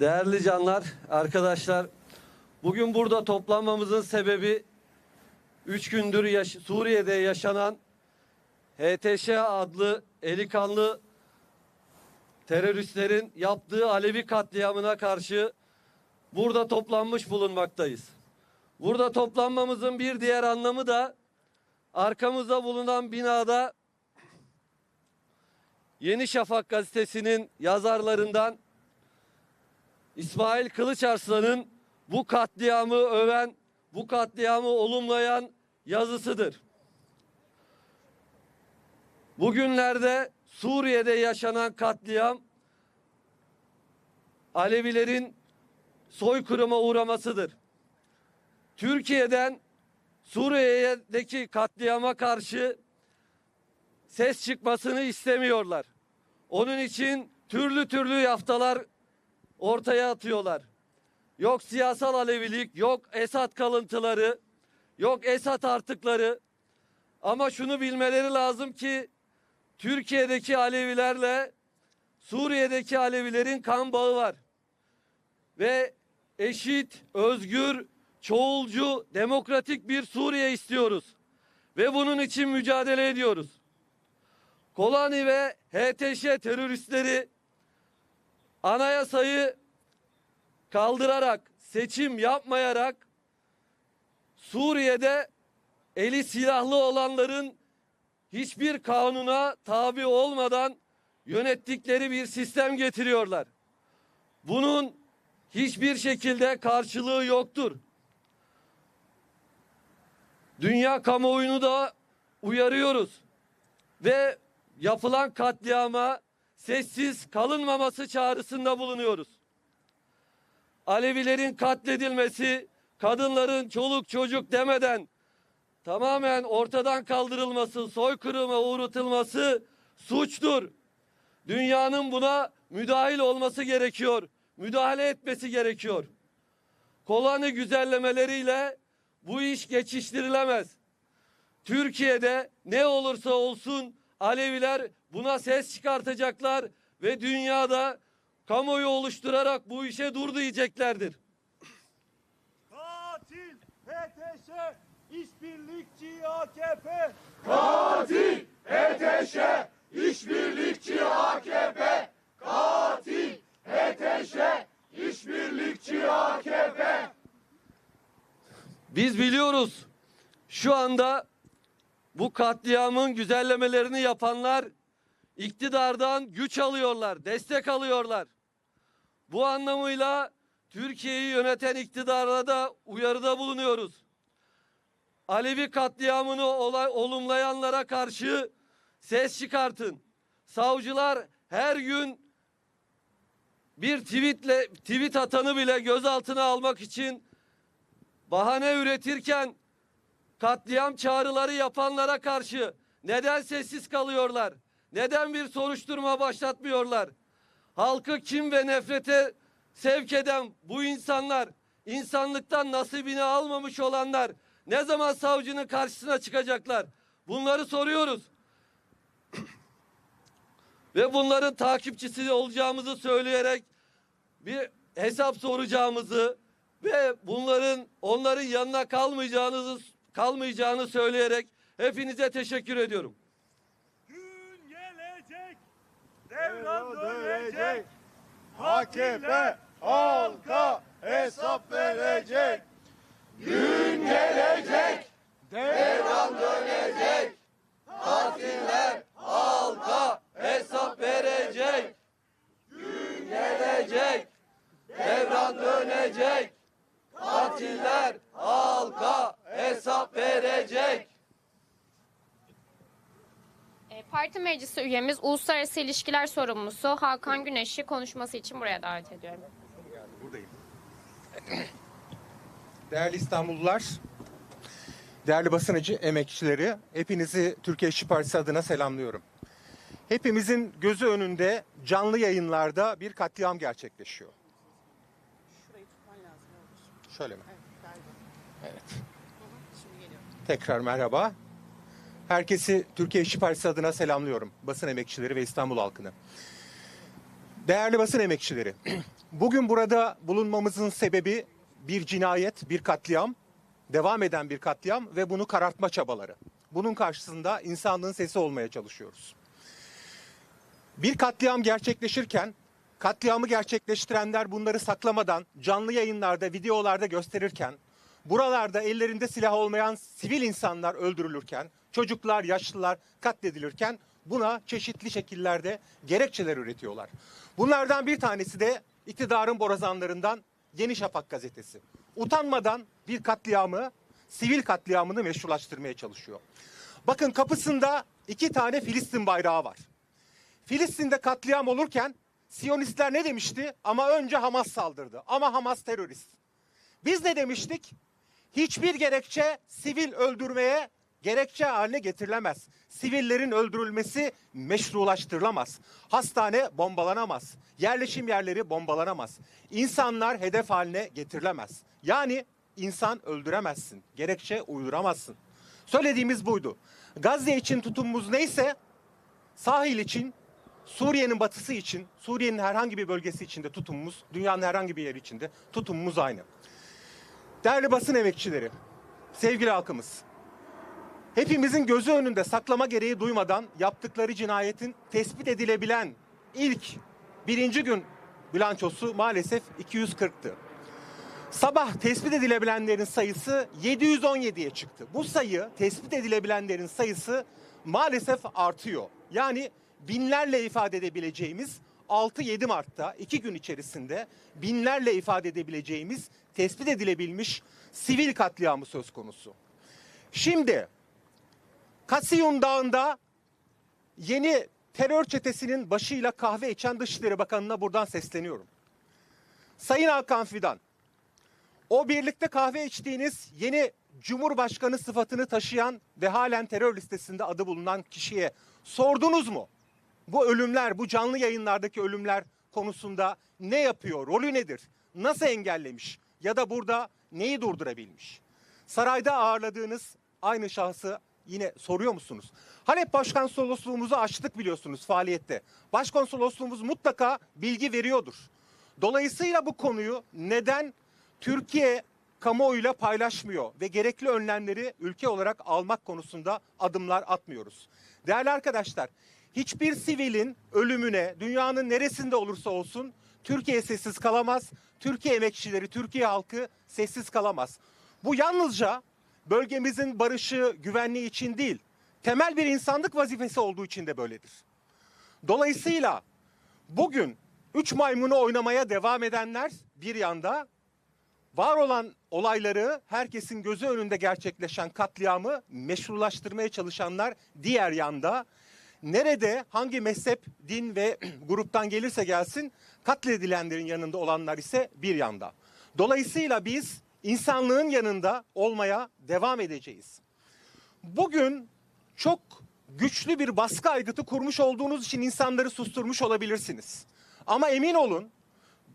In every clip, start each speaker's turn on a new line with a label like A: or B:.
A: Değerli canlar, arkadaşlar, bugün burada toplanmamızın sebebi üç gündür yaş- Suriye'de yaşanan HTŞ adlı eli kanlı teröristlerin yaptığı Alevi katliamına karşı burada toplanmış bulunmaktayız. Burada toplanmamızın bir diğer anlamı da arkamızda bulunan binada Yeni Şafak gazetesinin yazarlarından İsmail Kılıçarslan'ın bu katliamı öven, bu katliamı olumlayan yazısıdır. Bugünlerde Suriye'de yaşanan katliam Alevilerin soykırıma uğramasıdır. Türkiye'den Suriye'deki katliama karşı ses çıkmasını istemiyorlar. Onun için türlü türlü yaftalar ortaya atıyorlar. Yok siyasal Alevilik, yok Esad kalıntıları, yok Esad artıkları. Ama şunu bilmeleri lazım ki Türkiye'deki Alevilerle Suriye'deki Alevilerin kan bağı var. Ve eşit, özgür, çoğulcu, demokratik bir Suriye istiyoruz. Ve bunun için mücadele ediyoruz. Kolani ve HTŞ teröristleri anayasayı kaldırarak, seçim yapmayarak Suriye'de eli silahlı olanların hiçbir kanuna tabi olmadan yönettikleri bir sistem getiriyorlar. Bunun hiçbir şekilde karşılığı yoktur. Dünya kamuoyunu da uyarıyoruz ve yapılan katliama sessiz kalınmaması çağrısında bulunuyoruz. Alevilerin katledilmesi, kadınların çoluk çocuk demeden tamamen ortadan kaldırılması, soykırıma uğratılması suçtur. Dünyanın buna müdahil olması gerekiyor. Müdahale etmesi gerekiyor. Kolanı güzellemeleriyle bu iş geçiştirilemez. Türkiye'de ne olursa olsun Aleviler buna ses çıkartacaklar ve dünyada kamuoyu oluşturarak bu işe dur diyeceklerdir.
B: Katil HTŞ işbirlikçi AKP
C: Katil HTŞ işbirlikçi AKP Katil HTŞ işbirlikçi AKP
A: Biz biliyoruz şu anda bu katliamın güzellemelerini yapanlar iktidardan güç alıyorlar, destek alıyorlar. Bu anlamıyla Türkiye'yi yöneten iktidara da uyarıda bulunuyoruz. Alevi katliamını olay, olumlayanlara karşı ses çıkartın. Savcılar her gün bir tweetle tweet atanı bile gözaltına almak için bahane üretirken katliam çağrıları yapanlara karşı neden sessiz kalıyorlar? Neden bir soruşturma başlatmıyorlar? Halkı kim ve nefrete sevk eden bu insanlar, insanlıktan nasibini almamış olanlar ne zaman savcının karşısına çıkacaklar? Bunları soruyoruz. ve bunların takipçisi olacağımızı söyleyerek bir hesap soracağımızı ve bunların onların yanına kalmayacağınızı kalmayacağını söyleyerek hepinize teşekkür ediyorum.
B: Gün gelecek devran dönecek.
C: AKP halka hesap verecek. Gün gelecek.
A: Devran dönecek. Katiller halka hesap verecek. Gün gelecek. Devran dönecek. Katiller halka hesap verecek.
D: E, Parti meclisi üyemiz Uluslararası İlişkiler Sorumlusu Hakan Güneş'i konuşması için buraya davet ediyorum.
E: Buradayım. Değerli İstanbullular, değerli basınıcı emekçileri, hepinizi Türkiye İşçi Partisi adına selamlıyorum. Hepimizin gözü önünde canlı yayınlarda bir katliam gerçekleşiyor. Şöyle mi? Evet. Tekrar merhaba. Herkesi Türkiye İşçi Partisi adına selamlıyorum. Basın emekçileri ve İstanbul halkını. Değerli basın emekçileri, Bugün burada bulunmamızın sebebi bir cinayet, bir katliam, devam eden bir katliam ve bunu karartma çabaları. Bunun karşısında insanlığın sesi olmaya çalışıyoruz. Bir katliam gerçekleşirken katliamı gerçekleştirenler bunları saklamadan canlı yayınlarda, videolarda gösterirken buralarda ellerinde silah olmayan sivil insanlar öldürülürken, çocuklar, yaşlılar katledilirken buna çeşitli şekillerde gerekçeler üretiyorlar. Bunlardan bir tanesi de iktidarın borazanlarından Yeni Şafak gazetesi. Utanmadan bir katliamı, sivil katliamını meşrulaştırmaya çalışıyor. Bakın kapısında iki tane Filistin bayrağı var. Filistin'de katliam olurken Siyonistler ne demişti? Ama önce Hamas saldırdı. Ama Hamas terörist. Biz ne demiştik? Hiçbir gerekçe sivil öldürmeye gerekçe haline getirilemez. Sivillerin öldürülmesi meşrulaştırılamaz. Hastane bombalanamaz. Yerleşim yerleri bombalanamaz. İnsanlar hedef haline getirilemez. Yani insan öldüremezsin. Gerekçe uyduramazsın. Söylediğimiz buydu. Gazze için tutumumuz neyse sahil için, Suriye'nin batısı için, Suriye'nin herhangi bir bölgesi içinde tutumumuz, dünyanın herhangi bir yeri içinde tutumumuz aynı. Değerli basın emekçileri, sevgili halkımız, hepimizin gözü önünde saklama gereği duymadan yaptıkları cinayetin tespit edilebilen ilk birinci gün bilançosu maalesef 240'tı. Sabah tespit edilebilenlerin sayısı 717'ye çıktı. Bu sayı tespit edilebilenlerin sayısı maalesef artıyor. Yani binlerle ifade edebileceğimiz 6-7 Mart'ta iki gün içerisinde binlerle ifade edebileceğimiz tespit edilebilmiş sivil katliamı söz konusu. Şimdi Kasiyun Dağı'nda yeni terör çetesinin başıyla kahve içen Dışişleri Bakanı'na buradan sesleniyorum. Sayın Hakan Fidan, o birlikte kahve içtiğiniz yeni Cumhurbaşkanı sıfatını taşıyan ve halen terör listesinde adı bulunan kişiye sordunuz mu? Bu ölümler, bu canlı yayınlardaki ölümler konusunda ne yapıyor? Rolü nedir? Nasıl engellemiş? Ya da burada neyi durdurabilmiş? Sarayda ağırladığınız aynı şahsı yine soruyor musunuz? Halep Başkonsolosluğumuzu açtık biliyorsunuz faaliyette. Başkonsolosluğumuz mutlaka bilgi veriyordur. Dolayısıyla bu konuyu neden Türkiye kamuoyuyla paylaşmıyor ve gerekli önlemleri ülke olarak almak konusunda adımlar atmıyoruz. Değerli arkadaşlar, hiçbir sivilin ölümüne dünyanın neresinde olursa olsun Türkiye sessiz kalamaz. Türkiye emekçileri, Türkiye halkı sessiz kalamaz. Bu yalnızca bölgemizin barışı, güvenliği için değil, temel bir insanlık vazifesi olduğu için de böyledir. Dolayısıyla bugün üç maymunu oynamaya devam edenler bir yanda var olan olayları herkesin gözü önünde gerçekleşen katliamı meşrulaştırmaya çalışanlar diğer yanda nerede hangi mezhep, din ve gruptan gelirse gelsin katledilenlerin yanında olanlar ise bir yanda. Dolayısıyla biz insanlığın yanında olmaya devam edeceğiz. Bugün çok güçlü bir baskı aygıtı kurmuş olduğunuz için insanları susturmuş olabilirsiniz. Ama emin olun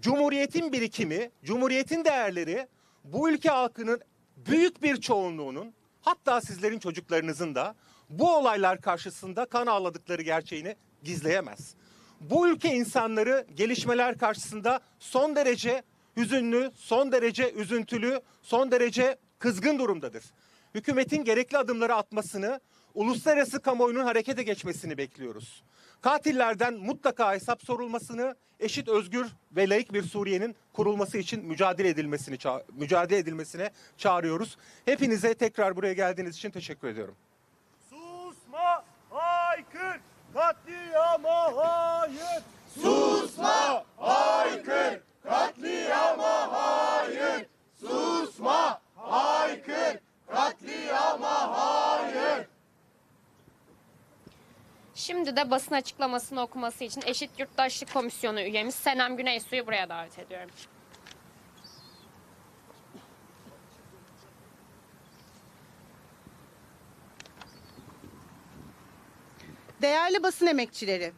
E: Cumhuriyetin birikimi, Cumhuriyetin değerleri bu ülke halkının büyük bir çoğunluğunun hatta sizlerin çocuklarınızın da bu olaylar karşısında kan ağladıkları gerçeğini gizleyemez. Bu ülke insanları gelişmeler karşısında son derece hüzünlü, son derece üzüntülü, son derece kızgın durumdadır. Hükümetin gerekli adımları atmasını, uluslararası kamuoyunun harekete geçmesini bekliyoruz. Katillerden mutlaka hesap sorulmasını, eşit, özgür ve layık bir Suriye'nin kurulması için mücadele edilmesini mücadele edilmesine çağırıyoruz. Hepinize tekrar buraya geldiğiniz için teşekkür ediyorum.
B: Susma, haykır, katliama hayır.
C: Susma, haykır, katliama hayır. Susma, haykır, katliama hayır.
D: Şimdi de basın açıklamasını okuması için Eşit Yurttaşlık Komisyonu üyemiz Senem Güneysu'yu buraya davet ediyorum.
F: Değerli basın emekçileri,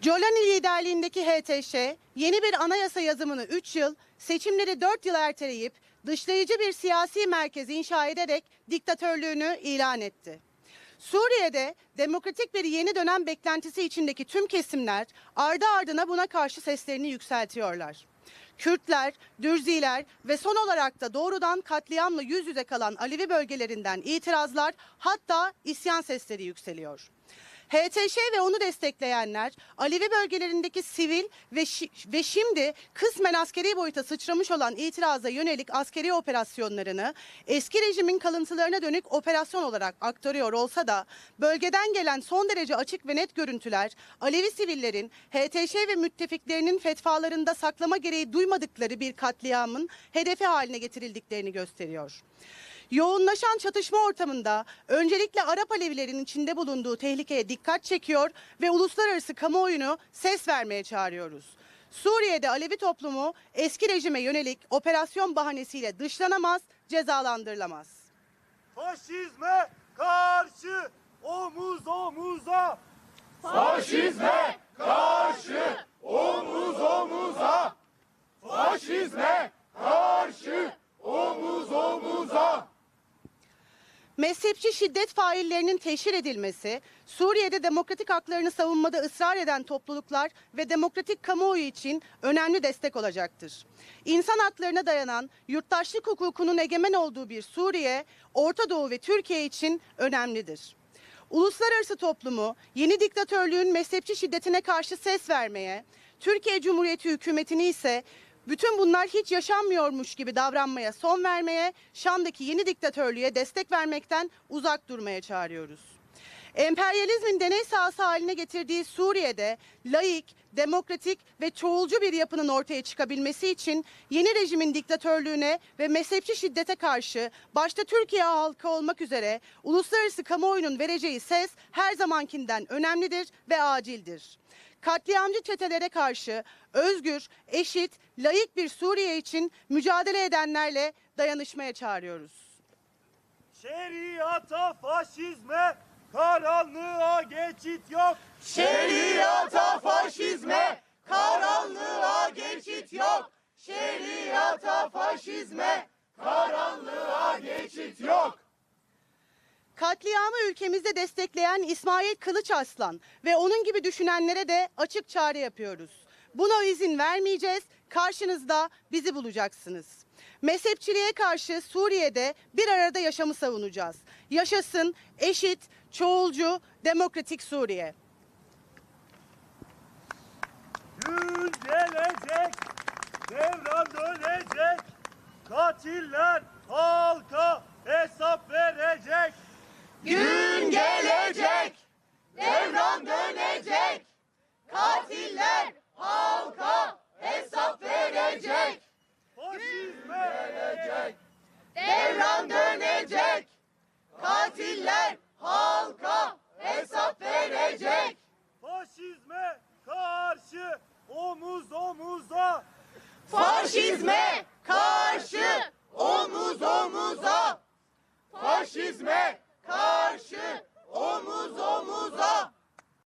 F: Jolani liderliğindeki HTŞ yeni bir anayasa yazımını 3 yıl, seçimleri 4 yıl erteleyip dışlayıcı bir siyasi merkez inşa ederek diktatörlüğünü ilan etti. Suriye'de demokratik bir yeni dönem beklentisi içindeki tüm kesimler ardı ardına buna karşı seslerini yükseltiyorlar. Kürtler, Dürziler ve son olarak da doğrudan katliamla yüz yüze kalan Alevi bölgelerinden itirazlar hatta isyan sesleri yükseliyor. HTŞ ve onu destekleyenler Alevi bölgelerindeki sivil ve, şi- ve şimdi kısmen askeri boyuta sıçramış olan itiraza yönelik askeri operasyonlarını eski rejimin kalıntılarına dönük operasyon olarak aktarıyor olsa da bölgeden gelen son derece açık ve net görüntüler Alevi sivillerin HTŞ ve müttefiklerinin fetvalarında saklama gereği duymadıkları bir katliamın hedefi haline getirildiklerini gösteriyor. Yoğunlaşan çatışma ortamında öncelikle Arap Alevilerin içinde bulunduğu tehlikeye dikkat çekiyor ve uluslararası kamuoyunu ses vermeye çağırıyoruz. Suriye'de Alevi toplumu eski rejime yönelik operasyon bahanesiyle dışlanamaz, cezalandırılamaz.
B: Faşizme karşı omuz omuza.
C: Faşizme karşı omuz omuza. Faşizme karşı omuz omuza.
F: Mezhepçi şiddet faillerinin teşhir edilmesi, Suriye'de demokratik haklarını savunmada ısrar eden topluluklar ve demokratik kamuoyu için önemli destek olacaktır. İnsan haklarına dayanan yurttaşlık hukukunun egemen olduğu bir Suriye, Orta Doğu ve Türkiye için önemlidir. Uluslararası toplumu yeni diktatörlüğün mezhepçi şiddetine karşı ses vermeye, Türkiye Cumhuriyeti hükümetini ise bütün bunlar hiç yaşanmıyormuş gibi davranmaya son vermeye, Şam'daki yeni diktatörlüğe destek vermekten uzak durmaya çağırıyoruz. Emperyalizmin deney sahası haline getirdiği Suriye'de laik, demokratik ve çoğulcu bir yapının ortaya çıkabilmesi için yeni rejimin diktatörlüğüne ve mezhepçi şiddete karşı başta Türkiye halkı olmak üzere uluslararası kamuoyunun vereceği ses her zamankinden önemlidir ve acildir. Katliamcı çetelere karşı özgür, eşit, layık bir Suriye için mücadele edenlerle dayanışmaya çağırıyoruz.
B: Şeriata faşizme karanlığa geçit yok.
C: Şeriata faşizme karanlığa geçit yok. Şeriata faşizme karanlığa geçit yok.
F: Katliamı ülkemizde destekleyen İsmail Kılıçarslan ve onun gibi düşünenlere de açık çağrı yapıyoruz. Buna izin vermeyeceğiz. Karşınızda bizi bulacaksınız. Mezhepçiliğe karşı Suriye'de bir arada yaşamı savunacağız. Yaşasın eşit, çoğulcu, demokratik Suriye.
B: Gün gelecek, devran dönecek. Katiller halka hesap verecek.
C: Gün gelecek, devran dönecek. Katiller halka hesap verecek.
B: Faşizme
C: Gelecek, devran dönecek. Katiller halka hesap verecek.
B: faşizme karşı omuz omuza.
C: Faşizme karşı omuz omuza. Faşizme karşı omuz omuza.